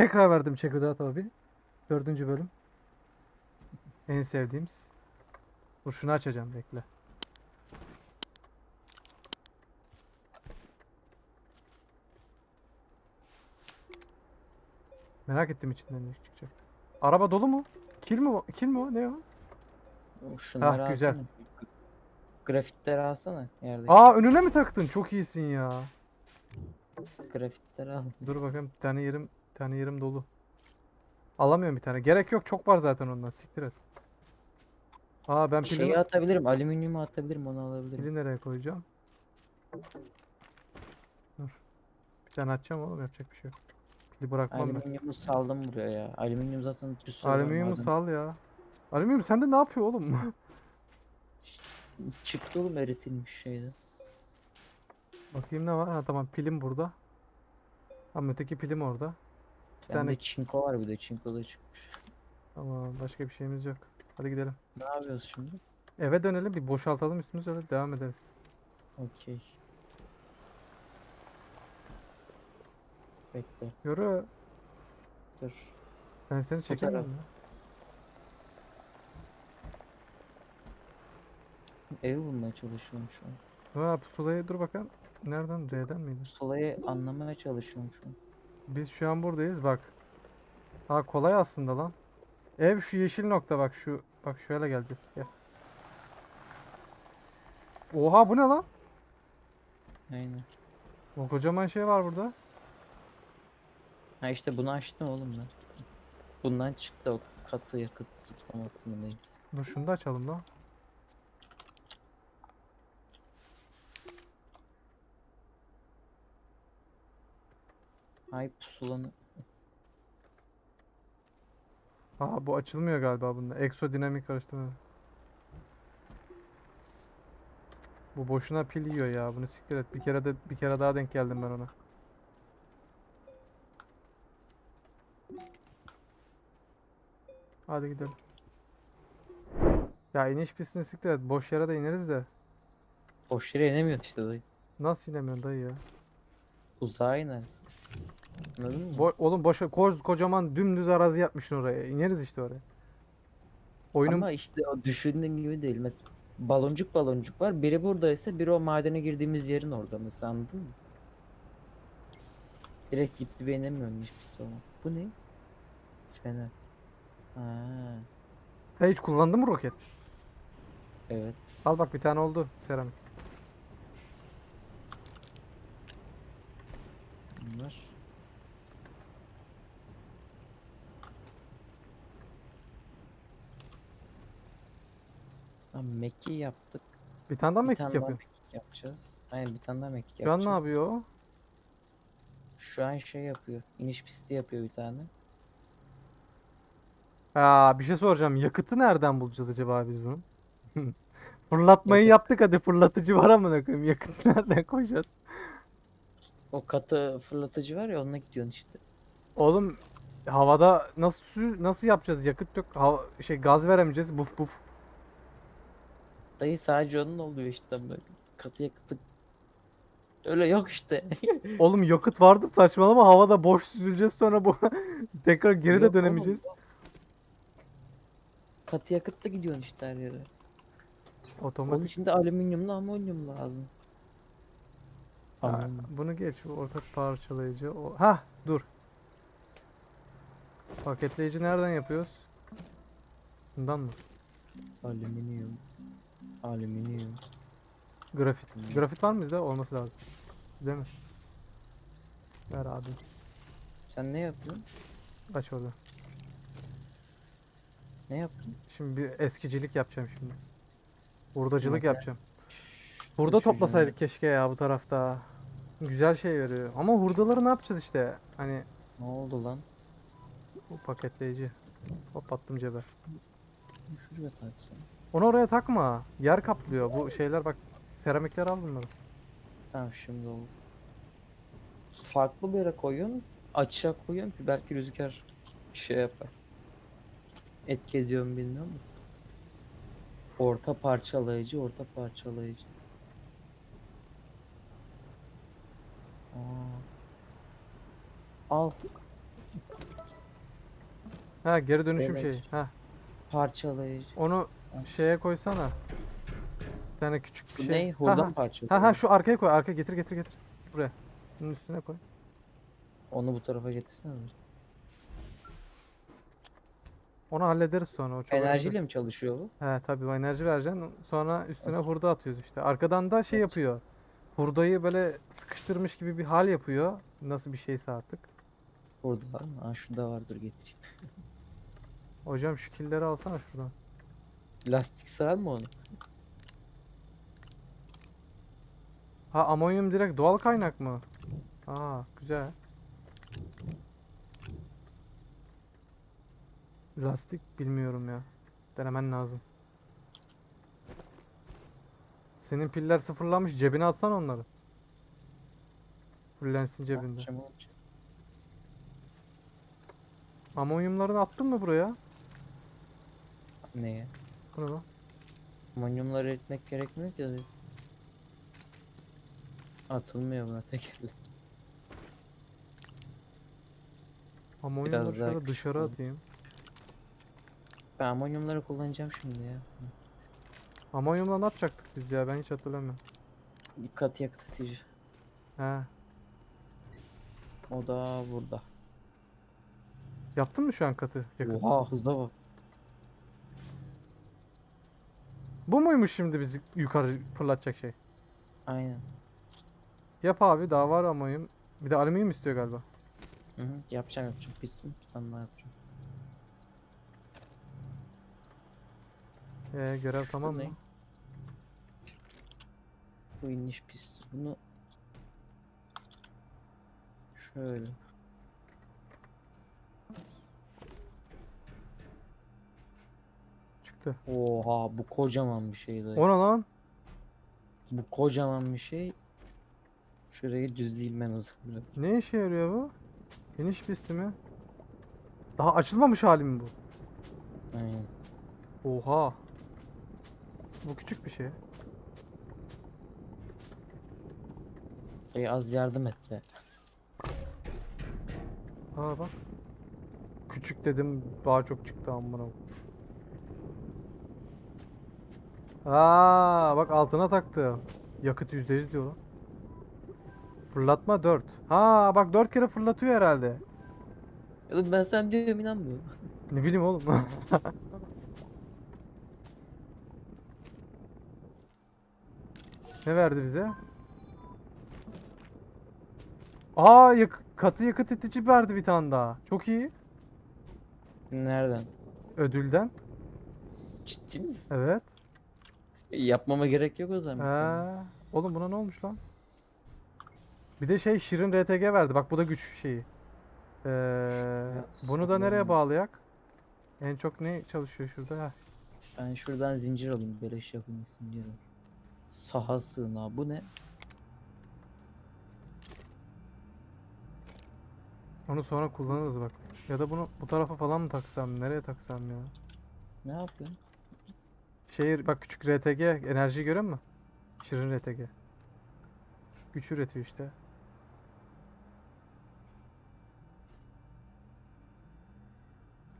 Tekrar verdim Out abi. Dördüncü bölüm. En sevdiğimiz. Dur şunu açacağım bekle. Merak ettim içinden ne çıkacak. Araba dolu mu? Kil mi o? Kil mi o? Ne o? Şunları güzel. alsana. Grafitleri alsana yerde. Aa önüne mi taktın? Çok iyisin ya. Grafitleri al. Dur bakayım bir tane yerim, tane yerim dolu. Alamıyorum bir tane. Gerek yok çok var zaten ondan. Siktir et. Aa ben pili, Şeyi atabilirim. Alüminyumu atabilirim onu alabilirim. pili nereye koyacağım? Dur. Bir tane açacağım oğlum yapacak bir şey yok. Pili bırakmam ben. Alüminyumu saldım buraya ya. Alüminyum zaten bir sürü Alüminyumu sal ya. Alüminyum sende ne yapıyor oğlum? Çıktı oğlum eritilmiş şeyde. Bakayım ne var? Ha tamam pilim burada. Ama öteki pilim orada. Bende tane. çinko var bir de çinko da çıkmış. Tamam başka bir şeyimiz yok. Hadi gidelim. Ne yapıyoruz şimdi? Eve dönelim bir boşaltalım üstümüzü öyle devam ederiz. Okey. Bekle. Yürü. Dur. Ben seni çekemiyorum ya. Evi bulmaya çalışıyorum şu an. Ha pusulayı dur bakalım. Nereden? D'den miydi? Solayı anlamaya çalışıyorum şu an. Biz şu an buradayız bak. Ha kolay aslında lan. Ev şu yeşil nokta bak şu. Bak şöyle geleceğiz. Gel. Oha bu ne lan? Aynen. O kocaman şey var burada. Ha işte bunu açtım oğlum ben. Bundan çıktı o katı yakıt zıplaması mı neyse. Dur şunu da açalım lan. Ay pusulanı. Aa bu açılmıyor galiba bunda. Exodinamik karıştırma. Bu boşuna pil yiyor ya. Bunu siktir et. Bir kere de bir kere daha denk geldim ben ona. Hadi gidelim. Ya iniş pistini siktir et. Boş yere de ineriz de. Boş yere inemiyorsun işte dayı. Nasıl inemiyorsun dayı ya? Uzağa inersin. Anladın mı? Bo oğlum boşa koz kocaman dümdüz arazi yapmışsın oraya. İneriz işte oraya. Oyunun Ama işte o düşündüğün gibi değil. Mesela baloncuk baloncuk var. Biri buradaysa biri o madene girdiğimiz yerin orada mesela anladın mı? Direkt gitti be inemiyorum hiçbir zaman. Bu ne? Fener. Ha, sen hiç kullandın mı roket? evet. Al bak bir tane oldu seramik. Bunlar. Tamam mekki yaptık. Bir tane daha Bir mekik tane daha yapıyor. mekik yapacağız. Aynen bir tane daha mekik Şu an yapacağız. ne yapıyor o? Şu an şey yapıyor. İniş pisti yapıyor bir tane. Aa, bir şey soracağım. Yakıtı nereden bulacağız acaba biz bunu? Fırlatmayı Yakıt. yaptık hadi fırlatıcı var amına koyayım. Yakıtı nereden koyacağız? O katı fırlatıcı var ya onunla gidiyorsun işte. Oğlum havada nasıl sü- nasıl yapacağız? Yakıt yok. Hava, şey gaz veremeyeceğiz. Buf buf. Dayı sadece onun oluyor işte böyle. Katı yakıtı. Öyle yok işte. Oğlum yakıt vardı saçmalama havada boş süzüleceğiz sonra bu tekrar geri Yok de oğlum, dönemeyeceğiz. yok. Katı yakıtla gidiyorsun işte her yere. Onun Otomatik. için de alüminyumla amonyum lazım. Ha, bunu geç. Ortak parçalayıcı. O... Hah dur. Paketleyici nereden yapıyoruz? Bundan mı? Alüminyum. Alüminyum. Grafit. Hmm. Grafit var mı bizde? Olması lazım. Değil mi? Ver abi. Sen ne yapıyorsun? Aç orada. Ne yaptın? Şimdi bir eskicilik yapacağım şimdi. Hurdacılık Yok, yapacağım. Hurda çocuğun- toplasaydık keşke ya bu tarafta. Güzel şey veriyor. Ama hurdaları ne yapacağız işte? Hani Ne oldu lan? bu paketleyici. Hop attım cebe. Şuraya taksana. Onu oraya takma. Yer kaplıyor. Bu şeyler bak. Seramikler al bunları. Tamam şimdi oldu. Farklı bir yere koyuyorsun. Açığa koyuyorsun ki belki rüzgar şey yapar. Etki ediyor mu bilmiyorum. Orta parçalayıcı, orta parçalayıcı. Aa. Al. Ha geri dönüşüm Evet. şeyi. Ha Parçalayıcı. onu. Şeye koysana. Bir tane küçük bir Bu şey. ne? Hurda ha. parçalayıcı. Ha ha şu arkaya koy. Arkaya getir getir getir. Buraya. Bunun üstüne koy. Onu bu tarafa getirsene. Onu hallederiz sonra. O çok önemli. Enerjiyle mi çalışıyor bu? He tabii o enerji vereceksin. Sonra üstüne hurda atıyoruz işte. Arkadan da şey yapıyor. Hurdayı böyle sıkıştırmış gibi bir hal yapıyor. Nasıl bir şeyse artık. Burada var mı? Aa şurada var dur getireyim. Hocam şu killeri alsana şuradan. Lastik sığar mı onu? Ha amonyum direkt doğal kaynak mı? Aa güzel. Lastik bilmiyorum ya. Denemen lazım. Senin piller sıfırlanmış. Cebine atsan onları. Fullensin cebinde. Amonyumlarını attın mı buraya? Neye? Bu ne lan? Amonyumları eritmek gerekmiyor ki. Atılmıyor buna tekerle. Amonyumları daha şöyle dışarı atayım. Ben amonyumları kullanacağım şimdi ya. Amonyumla ne yapacaktık biz ya? Ben hiç hatırlamıyorum. Dikkat yakıtıcı. He. O da burada. Yaptın mı şu an katı yakıt? Oha hızla bak. Bu muymuş şimdi bizi yukarı fırlatacak şey? Aynen. Yap abi daha var amonyum. Bir de alüminyum istiyor galiba. Hı hı. Yapacağım yapacağım. Bitsin. Bir tane daha yapacağım. Ee, görev tamam mı? Bu iniş pisti. Bunu şöyle. Çıktı. Oha bu kocaman bir şey dayı. O ne lan? Bu kocaman bir şey. Şurayı düzleyeyim ben o zaman. Ne işe yarıyor bu? İniş pisti mi? Daha açılmamış hali mi bu? Aynen. Oha. Bu küçük bir şey. Dayı az yardım et de. Aa bak. Küçük dedim daha çok çıktı amına. Aa bak altına taktı. Yakıt %100 diyor lan. Fırlatma 4. Ha bak 4 kere fırlatıyor herhalde. Oğlum ben sen diyorum inanmıyorum. Ne bileyim oğlum. ne verdi bize? Aa yak katı yakıt itici verdi bir tane daha. Çok iyi. Nereden? Ödülden. Ciddi misin? Evet. Yapmama gerek yok o zaman. Ha. Oğlum buna ne olmuş lan? Bir de şey Şirin RTG verdi. Bak bu da güç şeyi. Ee, bunu da nereye bağlayak? En çok ne çalışıyor şurada? Heh. Ben şuradan zincir alayım. Beleş yapayım zincir alayım. Saha sığınağı. Bu ne? Onu sonra kullanırız bak. Ya da bunu bu tarafa falan mı taksam? Nereye taksam ya? Ne yapıyorsun? Şehir bak küçük RTG enerjiyi görüyor musun? Şirin RTG. Güç üretiyor işte.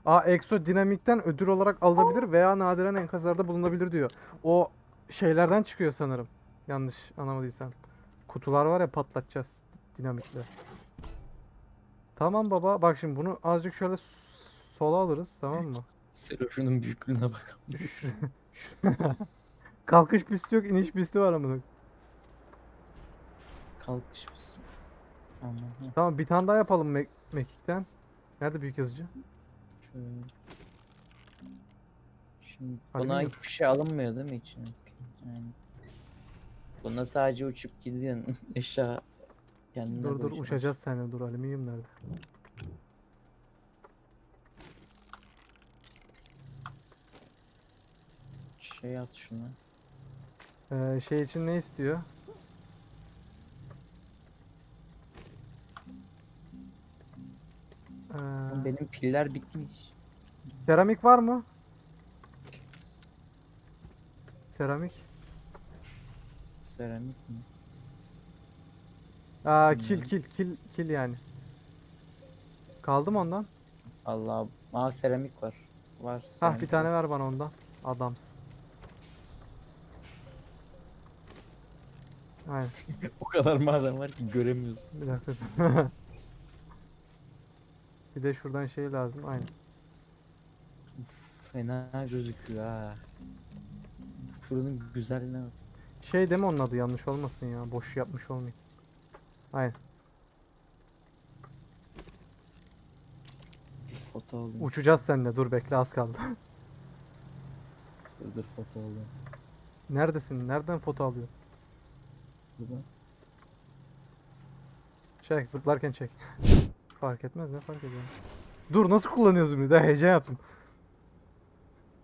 Aa Exo dinamikten ödül olarak alınabilir veya nadiren enkazlarda bulunabilir diyor. O şeylerden çıkıyor sanırım. Yanlış anlamadıysam. Kutular var ya patlatacağız dinamikle. Tamam baba. Bak şimdi bunu azıcık şöyle sola alırız tamam mı? Selo şunun büyüklüğüne bak. Kalkış pisti yok, iniş pisti var amına. Kalkış? Anladım. Tamam bir tane daha yapalım Mek Mekik'ten. Nerede büyük yazıcı? Şöyle. Şimdi Alüminyum. buna hiçbir şey alınmıyor değil mi içine? Yani. Buna sadece uçup gidiyorsun. Eşya kendine Dur dur uçacağız seninle dur alüminyum nerede? Şey at şuna. Ee, şey için ne istiyor? Ee, Benim piller bitmiş. seramik var mı? Seramik. Seramik mi? Aa kil kil kil kil yani. Kaldı mı ondan? Allah. Aa seramik var. Var. Hah bir seramik tane var. ver bana ondan. Adamsın. O kadar maden var ki göremiyorsun. Bir dakika. bir de şuradan şey lazım. Aynen. Uf, fena gözüküyor ha. Şuranın güzelliğine bak. Şey deme onun adı yanlış olmasın ya. Boş yapmış olmayayım. Aynen. Foto alayım. Uçacağız seninle. Dur bekle az kaldı. Dur, dur foto alayım. Neredesin? Nereden foto alıyorsun? Burada. Çek zıplarken çek. Fark etmez ne fark ediyor. Dur nasıl kullanıyorsun bir de heyecan yaptım.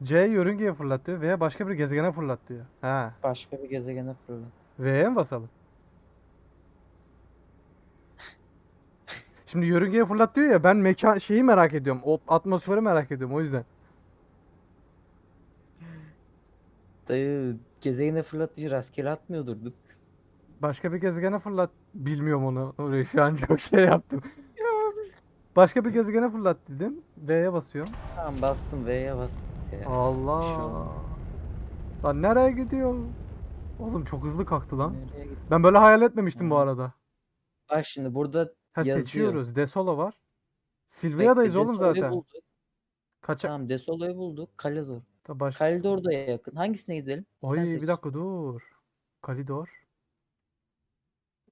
C yörüngeye fırlat diyor veya başka bir gezegene fırlat diyor. Ha. Başka bir gezegene fırlat. V'ye mi basalım? Şimdi yörüngeye fırlat diyor ya ben mekan şeyi merak ediyorum. O atmosferi merak ediyorum o yüzden. Dayı gezegene fırlatıcı rastgele atmıyordur. değil mi? Başka bir gezegene fırlat. Bilmiyorum onu. Orayı şu an çok şey yaptım. Başka bir gezegene fırlat dedim. V'ye basıyorum. Tamam bastım V'ye bas. Bir şey Allah. olmaz. Lan nereye gidiyor? Oğlum çok hızlı kalktı lan. Nereye gitti? Ben böyle hayal etmemiştim bu Ha. arada. Bak şimdi burada Ha yazıyor. seçiyoruz. Desolo var. Silvia'dayız oğlum Desolo'yu zaten. Bulduk. Kaça? Tamam Desolo'yu bulduk. Kalidor. Da baş... Kalidor da yakın. Hangisine gidelim? Sen Oy seç. bir dakika dur. Kalidor.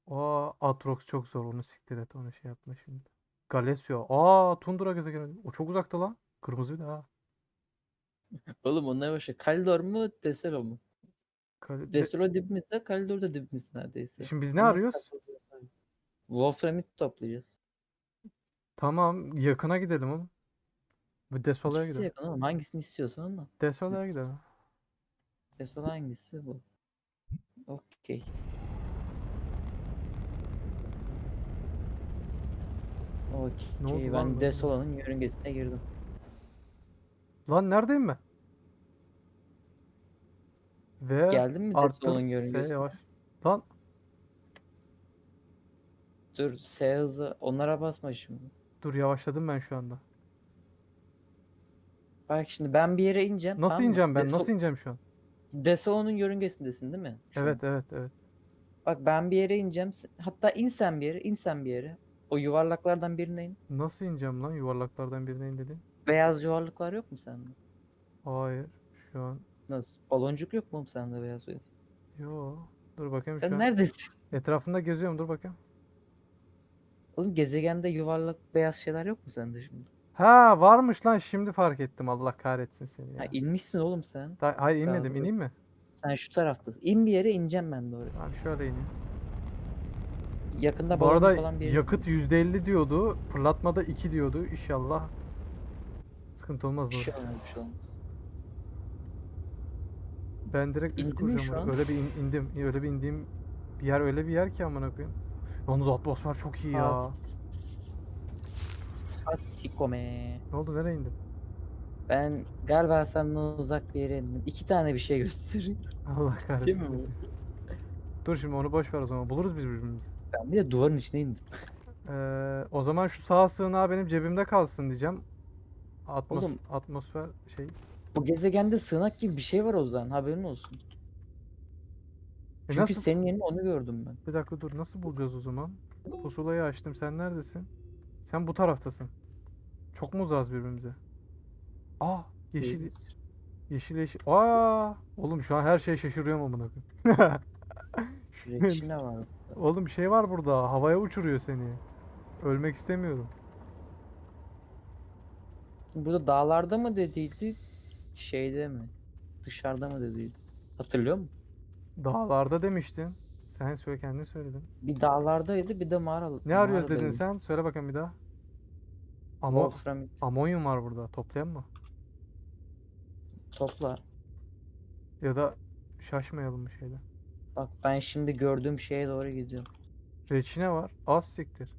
Aa Atrox çok zor onu siktir et onu şey yapma şimdi. Galesio. Aa Tundra gezegeni. O çok uzakta lan. Kırmızı bir de ha. Oğlum onlar başka. Kalidor mu Desolo mu? Kali- de- Desolo dibimizde, Kalidor da dibimizde neredeyse. Şimdi biz ne Ama arıyoruz? Wolframit toplayacağız. Tamam yakına gidelim oğlum. Bu Desola'ya İkisi gidelim. yakın oğlum. Hangisini istiyorsan ama. Desola'ya gidelim. Desolo hangisi bu? Okey. Ne oldu Okey. lan Ben böyle? Desolo'nun yörüngesine girdim. Lan neredeyim ben? Ve Geldin mi arttır Desolo'nun S yörüngesine? yavaş. Lan Dur S hızı. Onlara basma şimdi. dur yavaşladım ben şu anda. Bak şimdi ben bir yere ineceğim. Nasıl tamam mı? ineceğim ben? Deso- Nasıl ineceğim şu an? Desolo'nun yörüngesindesin değil mi? şu an? Evet evet evet. Bak ben bir yere ineceğim. Sen- Hatta in sen bir yere, in sen bir yere. O yuvarlaklardan birine in. Nasıl ineceğim lan yuvarlaklardan birine in dedin? Beyaz yuvarlaklar yok mu sende? Hayır. Şu an. Nasıl? Baloncuk yok mu sende beyaz beyaz? Yo. Dur bakayım Sen şu an. neredesin? Etrafında geziyorum dur bakayım. Oğlum gezegende yuvarlak beyaz şeyler yok mu sende şimdi? Ha varmış lan şimdi fark ettim Allah kahretsin seni Ha ya. inmişsin oğlum sen. Da- hayır inmedim ineyim mi? Sen şu taraftasın. İn bir yere ineceğim ben oraya. Tamam şöyle ineyim. Yakında Bu arada olan bir yakıt %50 diyordu. Fırlatmada 2 diyordu. İnşallah sıkıntı olmaz Bir bu. şey olmaz, bir şey olmaz. Ben direkt üst İndin mi kuracağım. şu oraya. an? Öyle bir in- indim. Öyle bir indiğim bir yer öyle bir yer ki amına koyayım. Yalnız atmosfer çok iyi ya. Ha, Asikome. Ne oldu nereye indin? Ben galiba senden uzak bir yere indim. İki tane bir şey gösteriyor. Allah kahretsin. mi bu? Dur şimdi onu boş ver o zaman. Buluruz biz birbirimizi. Ben bir de duvarın içine indim. Ee, o zaman şu sağ sığınağı benim cebimde kalsın diyeceğim. Atmos Oğlum. atmosfer şey. Bu gezegende sığınak gibi bir şey var o zaman haberin olsun. E Çünkü nasıl? senin yerine onu gördüm ben. Bir dakika dur nasıl bulacağız o zaman? Pusulayı açtım. Sen neredesin? Sen bu taraftasın. Çok mu uzağız birbirimize? Aa yeşil Değiliz. yeşil yeşil. Aa oğlum şu an her şeye şaşırıyorum amına koyayım. Şuraya içine var. Oğlum bir şey var burada. Havaya uçuruyor seni. Ölmek istemiyorum. Burada dağlarda mı dediydi? Şeyde mi? Dışarıda mı dediydi? Hatırlıyor musun? Dağlarda demiştin. Sen söyle kendin söyledin. Bir dağlardaydı bir de mağara. Ne arıyoruz dedin mağaradaydı. sen? Söyle bakayım bir daha. Amo Wolframit. amonyum var burada. Toplayan mı? Topla. Ya da şaşmayalım bir şeyden. Bak ben şimdi gördüğüm şeye doğru gidiyorum. Reçine var. Az siktir.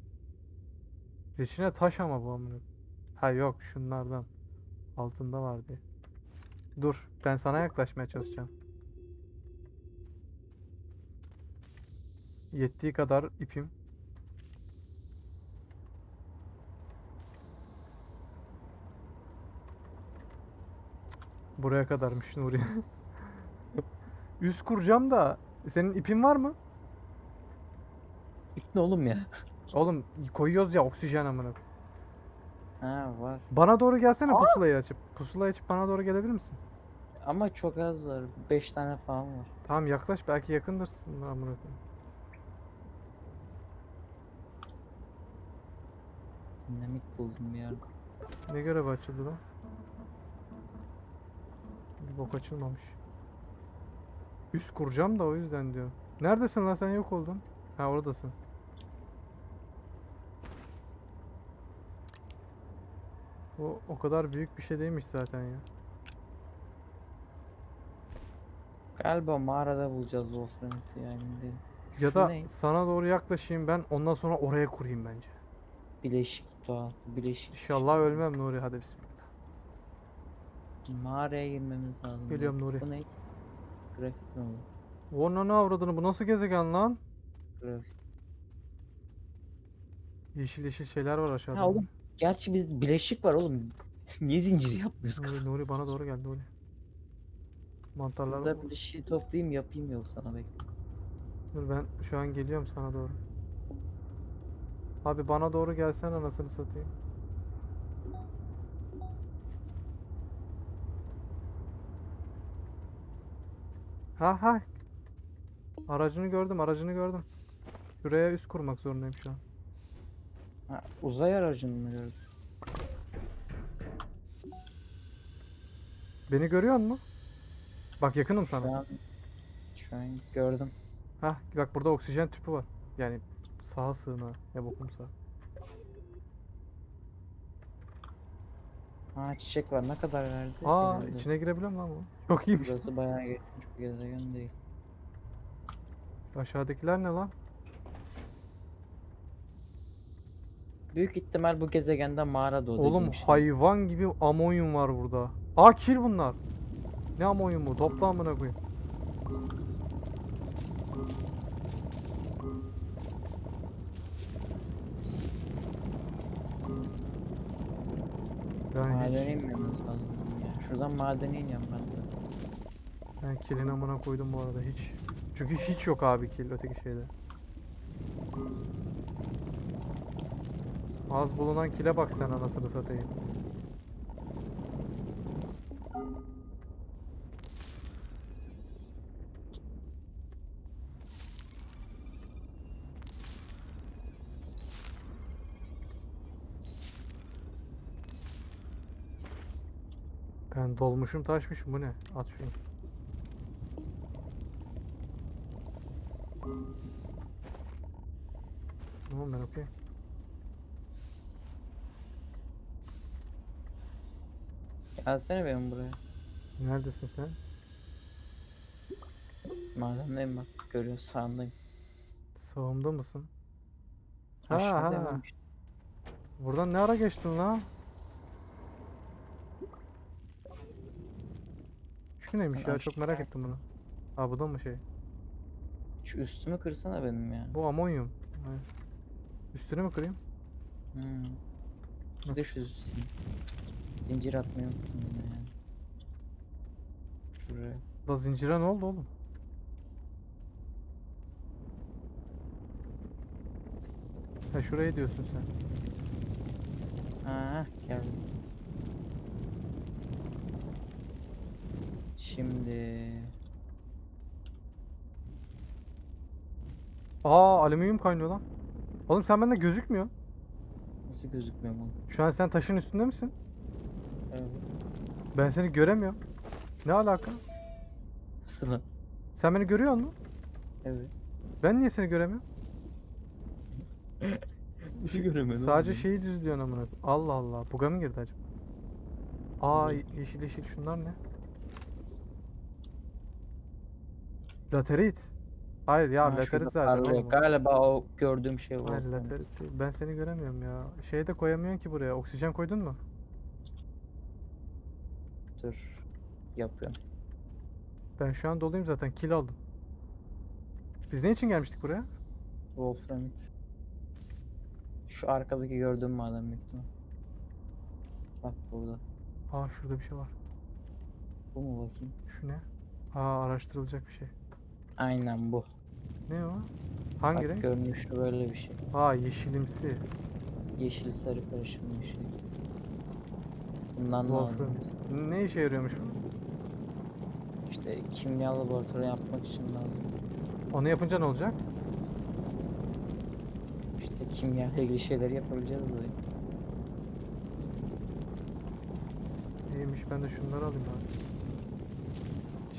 Reçine taş ama bu amına. Ha yok şunlardan. Altında var diye. Dur ben sana yaklaşmaya çalışacağım. Yettiği kadar ipim. Buraya kadarmış Nuri. Üst kuracağım da senin ipin var mı? İp ne oğlum ya? Oğlum koyuyoruz ya oksijen amına. Ha var. Bana doğru gelsene pusulayı açıp. Pusulayı açıp bana doğru gelebilir misin? Ama çok az var. 5 tane falan var. Tamam yaklaş belki yakındırsın amına koyayım. Dinamik buldum bir yerde. Ne görev açıldı lan? Bir bok açılmamış. Üst kuracağım da o yüzden diyor. Neredesin lan sen yok oldun. Ha oradasın. O o kadar büyük bir şey değilmiş zaten ya. Galiba mağarada bulacağız Wolfram'ı ya emin değilim. Ya Şu da ne? sana doğru yaklaşayım ben ondan sonra oraya kurayım bence. Bileşik doğa. Bileşik. İnşallah ölmem Nuri hadi bismillah. Mağaraya girmemiz lazım. Geliyorum. Nuri. Bu ne? Grafik mi bu? Ona ne avradını bu nasıl gezegen lan? Grafik. Yeşil yeşil şeyler var aşağıda. Ha oğlum. Gerçi biz bileşik var oğlum. Niye zincir yapmıyoruz? Nuri, Nuri bana doğru gel Nuri. Mantarlar var. Burada bileşiği toplayayım yapayım yol sana bekle. Dur ben şu an geliyorum sana doğru. Abi bana doğru gelsen anasını satayım. Ha ha. Aracını gördüm, aracını gördüm. Şuraya üst kurmak zorundayım şu an. Ha, uzay aracını mı gördün? Beni görüyor musun? Bak yakınım Şu sana. an, şu an gördüm. Hah bak burada oksijen tüpü var. Yani sağa sığına ne bokumsa. Ha çiçek var ne kadar verdi? Aa içine girebiliyorum lan bu. Çok iyiymiş. Burası bayağı geçmiş bir gezegen değil. Aşağıdakiler ne lan? Büyük ihtimal bu gezegende mağara doğdu. Oğlum hayvan gibi amonyum var burada. Aa kil bunlar. Ne amonyumu? Topla amına koyayım. Ben Madene hiç, inmemiz lazım ya. Şuradan madene ineceğim ben. Ben kilin amına koydum bu arada hiç. Çünkü hiç yok abi kil öteki şeyde. Az bulunan kile bak sen anasını satayım. Ben dolmuşum taşmışım bu ne? At şunu. Tamam ben okey. Gelsene benim buraya. Neredesin sen? Madendeyim bak. Görüyorsun sağındayım. Sağımda mısın? Ha Aşağıdayım ha. ben. Buradan ne ara geçtin lan? Şu neymiş ya çok merak ettim bunu. Ha bu da mı şey? Şu üstümü kırsana benim ya. Bu amonyum. Ha. Üstüne mi kırayım? Hmm. Bir de şu zin- zincir atmayı unuttum yine yani. Şuraya. Da zincire ne oldu oğlum? Ha şurayı diyorsun sen. Ha geldim. Şimdi Aa alüminyum kaynıyor lan. Oğlum sen bende gözükmüyor. nasıl gözükmüyor mu? Şu an sen taşın üstünde misin? Evet. Ben seni göremiyorum. Ne alaka? Nasıl lan? Sen beni görüyor musun? Evet. Ben niye seni göremiyorum? Bir şey göremedim. Sadece şeyi düzlüyorsun amına. Allah Allah. Buga mı girdi acaba? Aa ye- yeşil yeşil şunlar ne? Laterit. Hayır ya laterit zaten. oğlum. Galiba o gördüğüm şey o. Hayır olsa. laterit değil. Ben seni göremiyorum ya. Şey de koyamıyorsun ki buraya. Oksijen koydun mu? Dur. Yapıyorum. Ben şu an doluyum zaten. Kill aldım. Biz ne için gelmiştik buraya? Wolframit. Şu arkadaki gördüğüm maden büyük. Bak burada. Aa şurada bir şey var. Bu mu bakayım? Şu ne? Aa araştırılacak bir şey. Aynen bu. Ne o? Hangi Bak renk? görünüşü böyle bir şey. Aa yeşilimsi. Yeşil sarı karışımı bir şey. Bundan da Wolfram. aldım. Ne işe yarıyormuş bu? İşte kimya laboratuvarı yapmak için lazım. Onu yapınca ne olacak? İşte kimya ile ilgili şeyleri yapabileceğiz böyle. İyiymiş ben de şunları alayım abi.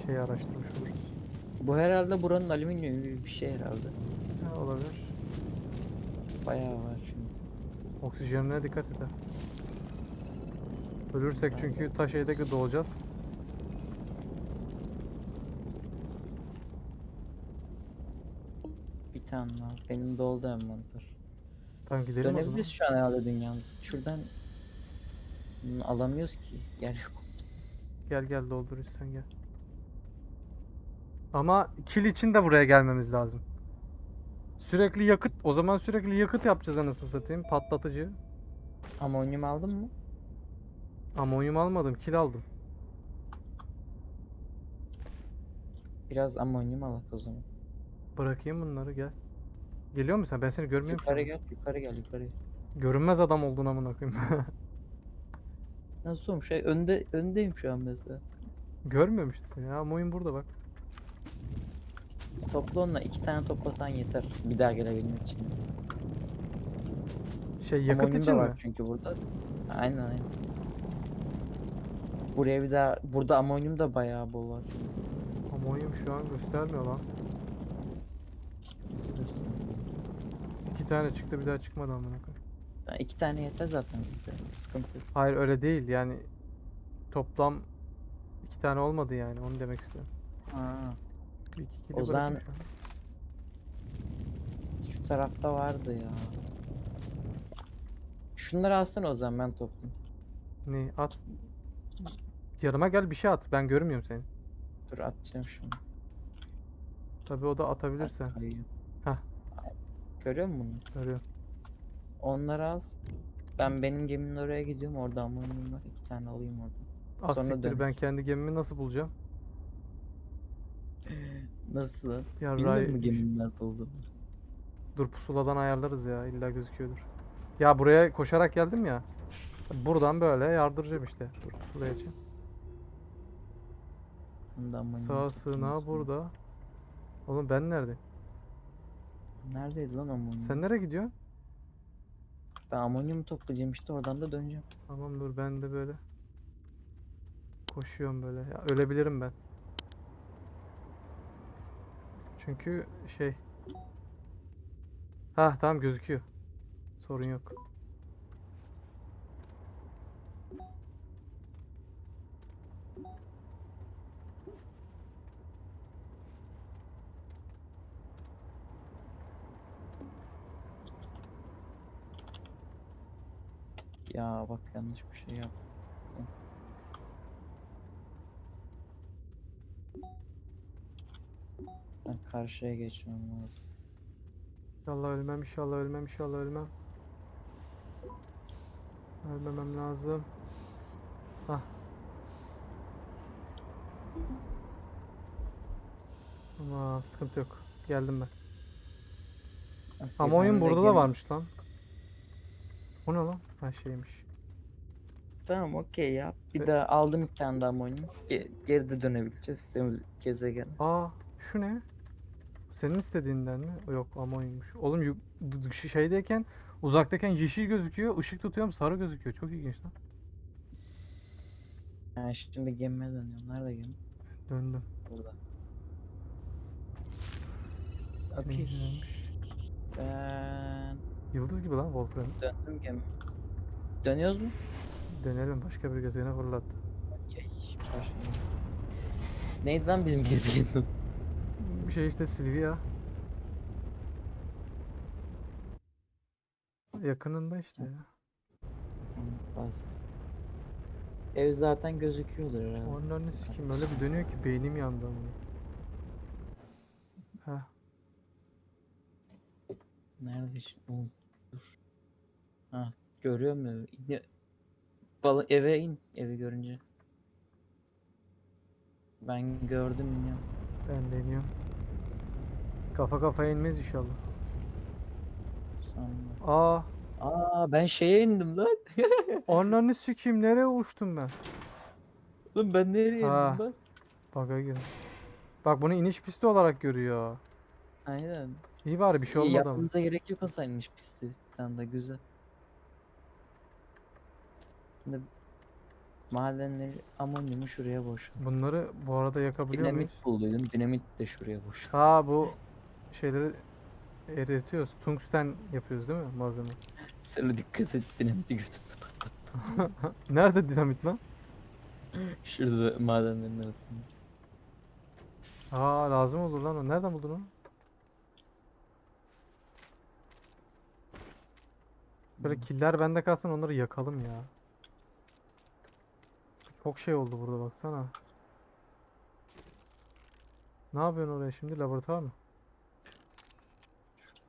Şeyi araştırmış oluruz. Bu herhalde buranın alüminyum gibi bir şey herhalde. Ha, olabilir. Bayağı var çünkü. Oksijenine dikkat et. ha. Ölürsek çünkü ta şeyde doğacağız. Bir tane daha. Benim doldu envanter. Tamam gidelim o zaman. Dönebiliriz şu an herhalde dünyamız. Şuradan alamıyoruz ki. Yer yok. Gel gel doldururuz sen gel. Ama kill için de buraya gelmemiz lazım. Sürekli yakıt, o zaman sürekli yakıt yapacağız anasını satayım. Patlatıcı. Amonyum aldın mı? Amonyum almadım, kil aldım. Biraz amonyum alak o zaman. Bırakayım bunları gel. Geliyor musun sen? Ben seni görmüyorum ki. Yukarı gel, yukarı gel, yukarı gel. Görünmez adam olduğunu amına koyayım. Nasıl olmuş? Şey, önde, öndeyim şu an mesela. Görmüyorum işte seni ya. Amonyum burada bak. Topla onunla iki tane toplasan yeter. Bir daha gelebilmek için. Şey yakıt Amonyum için da mi? var çünkü burada. Aynen aynen. Buraya bir daha, burada amonyum da bayağı bol var. Amonyum şu an göstermiyor lan. Nasıl göstereyim? İki tane çıktı bir daha çıkmadı amına koyayım. Ha, iki tane yeter zaten bize. Sıkıntı yok. Hayır öyle değil yani toplam iki tane olmadı yani onu demek istiyorum. Ha, Bir iki kili O bırakayım zaman- şu an. şu tarafta vardı ya. Şunları alsana o zaman ben toplayayım. Ne at. Yanıma gel bir şey at. Ben görmüyorum seni. Dur atacağım şunu. Tabii o da atabilirsen. Kayıyor. Hah. Görüyor musun bunu? Görüyorum. Onları al. Ben benim geminin oraya gidiyorum. Orada amonyum var. İki tane alayım oradan. Az Sonra siktir ben kendi gemimi nasıl bulacağım? Nasıl? Ya Bilmiyor Ray musun geminin nerede olduğunu? dur pusuladan ayarlarız ya illa gözüküyordur. Ya buraya koşarak geldim ya. Buradan böyle yardıracağım işte. Dur pusulaya amonyum Sağ sığınağı burada. Oğlum ben neredeyim? Neredeydi lan amonyum? Sen nereye gidiyorsun? Ben amonyum toplayacağım işte oradan da döneceğim. Tamam dur ben de böyle koşuyorum böyle. Ya ölebilirim ben. Çünkü şey Ha tamam gözüküyor. Sorun yok. Ya bak yanlış bir şey yaptım. Ben karşıya geçmem lazım. İnşallah ölmem, inşallah ölmem, inşallah ölmem. Ölmemem lazım. Hah. Ama sıkıntı yok. Geldim ben. Okey, Amonyum ben de burada da varmış lan. O ne lan? Ha şeymiş. Tamam okey ya. Bir Ve- daha aldım bir tane daha amonyum. Ge- geri de dönebileceğiz sistemimiz gezegen. Aa şu ne? Senin istediğinden mi? Yok amonyummuş. Oğlum şeydeyken uzaktayken yeşil gözüküyor. ışık tutuyorum sarı gözüküyor. Çok ilginç lan. Yani şimdi gemime dönüyorum. Nerede gemi? Döndüm. Burada. Okey. Ben Yıldız gibi lan Wolfram. döndüm gemi. Dönüyoruz mu? Dönelim başka bir gezegene fırlat. Okey. Neydi lan bizim gezegenin? Bir şey işte Silvia. Yakınında işte ya. Bas. Ev zaten gözüküyordur herhalde. Onların sikim öyle bir dönüyor ki beynim yandı ama. Heh. Nerede şimdi? Dur. Ha, görüyor mu? evi? İne... Balı eve in evi görünce. Ben gördüm iniyorum. Ben deniyorum. Kafa kafaya inmez inşallah. Aa, Aa ben şeye indim lan. ananı sikeyim nereye uçtum ben? Oğlum ben nereye Ha. indim lan? Baka gir. Bak bunu iniş pisti olarak görüyor. Aynen. İyi bari bir şey İyi, olmadı ama. yapmanıza gerek yok olsaymış pisti. Tane de güzel. Şimdi madenleri amonyumu şuraya boş. Bunları bu arada yakabiliyor muyuz? Dinamit bulduydum. Dinamit de şuraya boş. Ha bu şeyleri eritiyoruz. Tungsten yapıyoruz değil mi malzeme? Sana dikkat et dinamiti patlat. Nerede dinamit lan? Şurada madenlerin arasında. Aa lazım olur lan o. Nereden buldun onu? Böyle killer bende kalsın onları yakalım ya. Çok şey oldu burada baksana. Ne yapıyorsun oraya şimdi? Laboratuvar mı?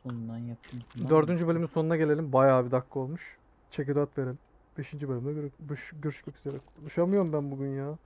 Bundan yapayım. Dördüncü bölümün sonuna gelelim. Bayağı bir dakika olmuş. Çekidat verelim. Beşinci bölümde görü- görüş- görüşmek üzere. Konuşamıyorum ben bugün ya.